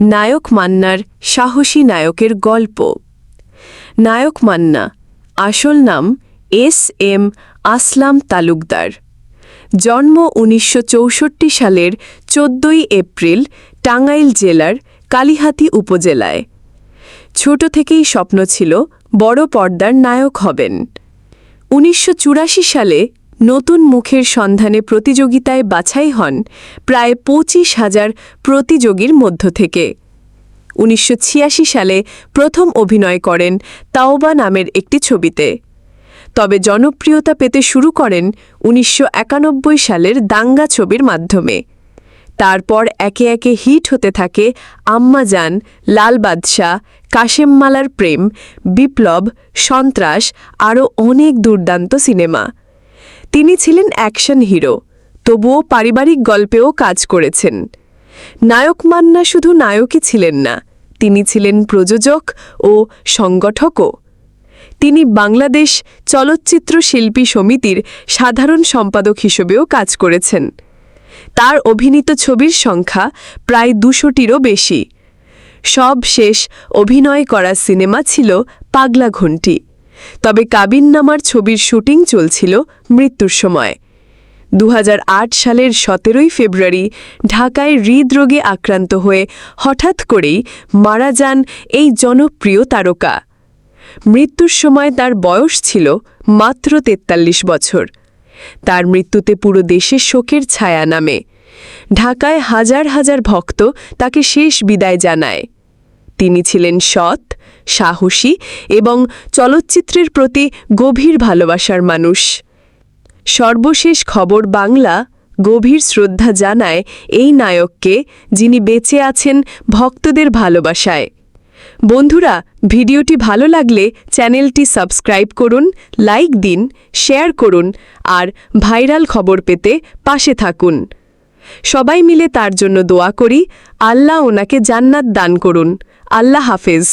নায়ক মান্নার সাহসী নায়কের গল্প। নায়ক মান্না, আসল নাম এস এম আসলাম তালুকদার। জন্ম উনিশশো চৌষট্টি সালের চোদ্দই এপ্রিল টাঙ্গাইল জেলার কালিহাতি উপজেলায়। ছোট থেকেই স্বপ্ন ছিল বড় পর্দার নায়ক হবেন। উনিশশো চুরাশি সালে নতুন মুখের সন্ধানে প্রতিযোগিতায় বাছাই হন প্রায় পঁচিশ হাজার প্রতিযোগীর মধ্য থেকে। উনিশশো ছিয়াশি সালে প্রথম অভিনয় করেন তাওবা নামের একটি ছবিতে। তবে জনপ্রিয়তা পেতে শুরু করেন উনিশশো একানব্বই সালের দাঙ্গা ছবির মাধ্যমে। তারপর একে একে হিট হতে থাকে আম্মাজান লাল বাদশাহ কাশেমমালার প্রেম, বিপ্লব, সন্ত্রাস, আরও অনেক দুর্দান্ত সিনেমা। তিনি ছিলেন অ্যাকশন হিরো, তবুও পারিবারিক গল্পেও কাজ করেছেন। নায়ক মান্না শুধু নায়কই ছিলেন না, তিনি ছিলেন প্রযোজক ও সংগঠকও। তিনি বাংলাদেশ চলচ্চিত্র শিল্পী সমিতির সাধারণ সম্পাদক হিসেবেও কাজ করেছেন। তার অভিনীত ছবির সংখ্যা প্রায় দুশোটিরও বেশি। সব শেষ অভিনয় করা সিনেমা ছিল পাগলা ঘণ্টি। তবে কাবিননামার ছবির শুটিং চলছিল মৃত্যুর সময়। দু হাজার আট সালের সতেরোই ফেব্রুয়ারি ঢাকায় হৃদরোগে আক্রান্ত হয়ে হঠাৎ করেই মারা যান এই জনপ্রিয় তারকা। মৃত্যুর সময় তার বয়স ছিল মাত্র তেতাল্লিশ বছর। তার মৃত্যুতে পুরো দেশে শোকের ছায়া নামে। ঢাকায় হাজার হাজার ভক্ত তাকে শেষ বিদায় জানায়। তিনি ছিলেন সৎ সাহসী এবং চলচ্চিত্রের প্রতি গভীর ভালোবাসার মানুষ। সর্বশেষ খবর বাংলা গভীর শ্রদ্ধা জানায় এই নায়ককে, যিনি বেঁচে আছেন ভক্তদের ভালোবাসায়। বন্ধুরা, ভিডিওটি ভালো লাগলে চ্যানেলটি সাবস্ক্রাইব করুন, লাইক দিন, শেয়ার করুন আর ভাইরাল খবর পেতে পাশে থাকুন। সবাই মিলে তার জন্য দোয়া করি। আল্লাহ ওনাকে জান্নাত দান করুন। আল্লাহ হাফেজ।